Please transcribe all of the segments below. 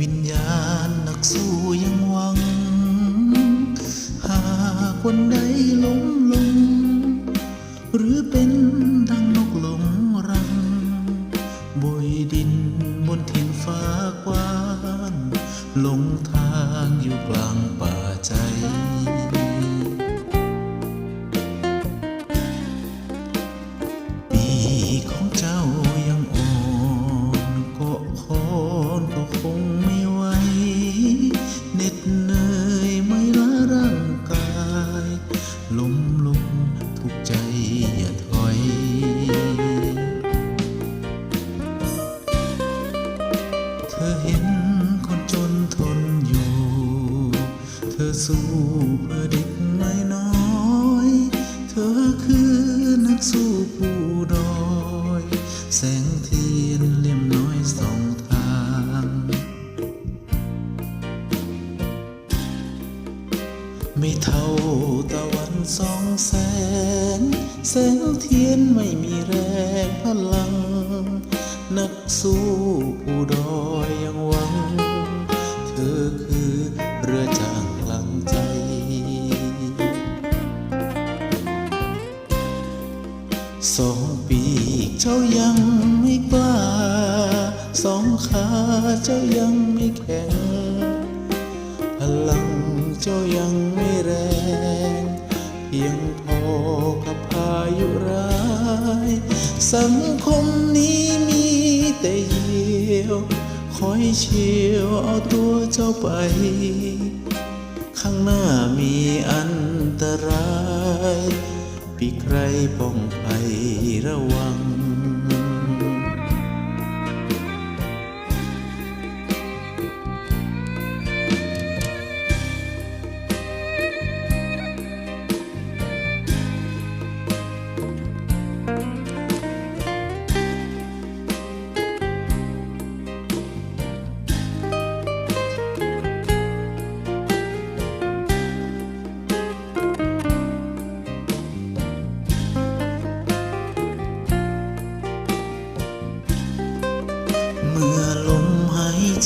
วิญญาณนักสู้ยังหวัง หากวันใดล้มลง หรือเป็นดังนกหลงรังบยดินบนถิ่นฟ้ากว้างหลงทางอยู่กล อนก็คงไม่ไหวเหน็ดเหนื่อยไม่ล้าร่างกายล้มลงทุกใจอย่าถอยเธอเห็นคนจนทนอยู่ เธอสู้เพื่อเด็กน้อยเธอคือนักสู้ผู้ สองแสงแสงเทียนไม่มีแรงพลัง นักสู้ผู้ดอยยังหวัง เธอคือเรือจางพลังใจ สองปีเจ้ายังไม่กล้า สองขาเจ้ายังไม่แข็ง พลังเจ้ายังไม่แรง พียงพอกับพายุร้าย สังคมนี้มีแต่เยี่ยว คอยเชี่ยวเอาตัวเจ้าไป ข้างหน้ามีอันตราย ปีใครป้องภัยระวัง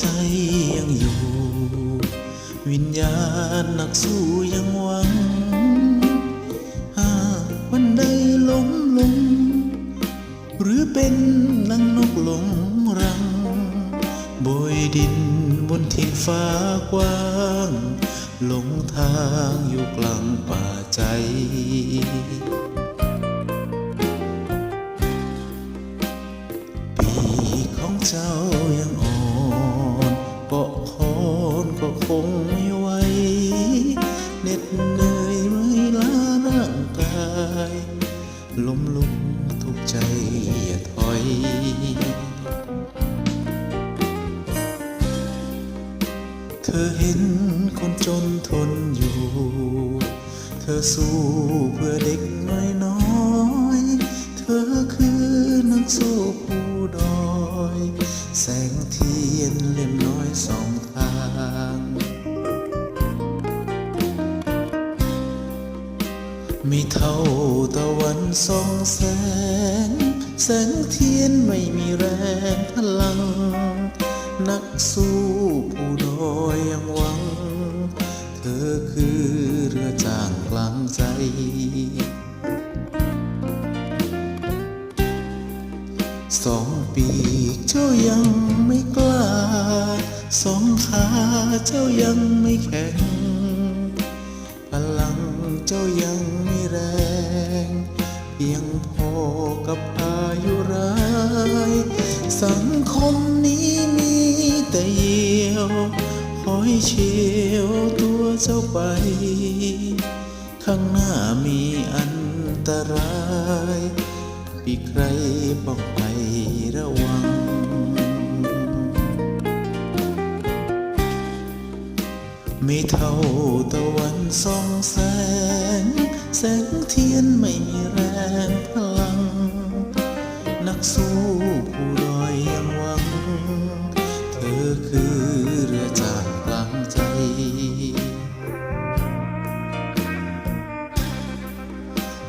ใจยังอยู่ วิญญาณนักสู้ยังหวัง หากวันใดล้มลง หรือเป็นนังนกหลงรังโบยดินบนถิ่ฟ้ากว้าง หลงทางอยู่กลางป่าใจ คงไม่ไหวเหน็ดเหนื่อยเมื่อยล้าร่างกายล้มลุกทุกใจอย่าถอย เธอเห็นคนจนทนอยู่ เธอสู้เพื่อเด็กน้อยน้อยเธอคือนักสู้ผู้ดอย แสงเทียนเล่มน้อยสอง เท่าตะวันส่องแสง แสงเทียนไม่มีแรงพลัง นักสู้ผู้ดอยยังหวัง เธอคือเรือจางกลางใจสองปีกเจ้ายังไม่กล้า สองขาเจ้ายังไม่แข็ง พลังเจ้ายังไม่ พียงพอกับพายุร้าย สังคมนี้มีแต่เยี่ยวคอยเชียวตัวเจ้าไป ข้างหน้ามีอันตรายปีใครป้องไประวัง ไม่เท่าตะวันส่องแสง แสงเทียนไม่มีแรงพลัง นักสู้ผู้ดอยยังหวัง เธอคือเรือจางกลางใจ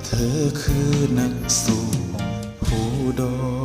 เธอคือนักสู้ผู้ดอย